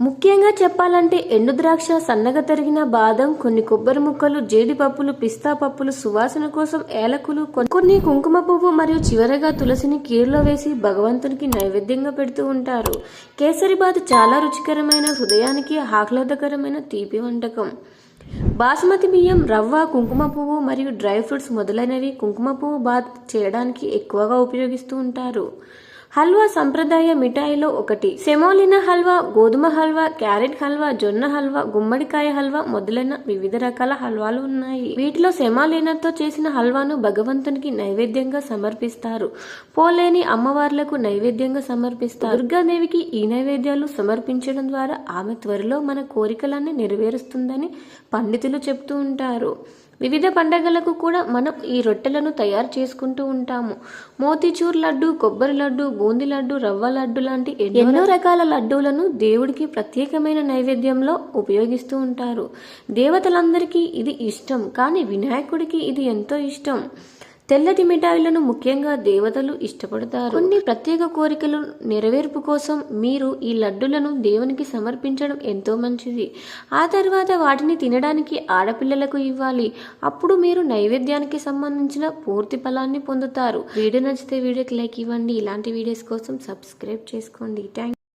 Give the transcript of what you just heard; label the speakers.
Speaker 1: ముఖ్యంగా చెప్పాలంటే ఎండు ద్రాక్ష సన్నగా తరిగిన బాదం కొన్ని కొబ్బరి ముక్కలు జీడిపప్పులు పిస్తా పప్పులు సువాసన కోసం ఏలకులు కొన్ని కుంకుమ పువ్వు మరియు చివరగా తులసిని కీరులో వేసి భగవంతునికి నైవేద్యంగా పెడుతూ ఉంటారు. కేసరిబాత్ చాలా రుచికరమైన హృదయానికి ఆహ్లాదకరమైన తీపి వంటకం. బాస్మతి బియ్యం రవ్వ కుంకుమ పువ్వు మరియు డ్రై ఫ్రూట్స్ మొదలైనవి కుంకుమ పువ్వు బాత్ చేయడానికి ఎక్కువగా ఉపయోగిస్తూ ఉంటారు. హల్వా సంప్రదాయ మిఠాయిలో ఒకటి. సెమోలినా హల్వా గోధుమ హల్వా క్యారెట్ హల్వా జొన్న హల్వా గుమ్మడికాయ హల్వా మొదలైన వివిధ రకాల హల్వాలు ఉన్నాయి. వీటిలో సెమాలినాతో చేసిన హల్వాను భగవంతునికి నైవేద్యంగా సమర్పిస్తారు. పోలేని అమ్మవార్లకు నైవేద్యంగా సమర్పిస్తారు. దుర్గాదేవికి ఈ నైవేద్యాలు సమర్పించడం ద్వారా ఆమె త్వరలో మన కోరికలన్నీ నెరవేరుస్తుందని పండితులు చెప్తూ ఉంటారు. వివిధ పండగలకు కూడా మనం ఈ రొట్టెలను తయారు చేసుకుంటూ ఉంటాము. మోతీచూర్ లడ్డు కొబ్బరి లడ్డు బూందీ లడ్డు రవ్వ లడ్డు లాంటి ఎన్నో రకాల లడ్డూలను దేవుడికి ప్రత్యేకమైన నైవేద్యంలో ఉపయోగిస్తూ ఉంటారు. దేవతలందరికీ ఇది ఇష్టం కానీ వినాయకుడికి ఇది ఎంతో ఇష్టం. తెల్లటి మిఠాయిలను ముఖ్యంగా దేవతలు ఇష్టపడతారు. కొన్ని ప్రత్యేక కోరికలు నెరవేర్పు కోసం మీరు ఈ లడ్డులను దేవునికి సమర్పించడం ఎంతో మంచిది. ఆ తర్వాత వాటిని తినడానికి ఆడపిల్లలకు ఇవ్వాలి. అప్పుడు మీరు నైవేద్యానికి సంబంధించిన పూర్తి ఫలాన్ని పొందుతారు. వీడియో నచ్చితే వీడియోకి లైక్ ఇవ్వండి. ఇలాంటి వీడియోస్ కోసం సబ్స్క్రైబ్ చేసుకోండి. థ్యాంక్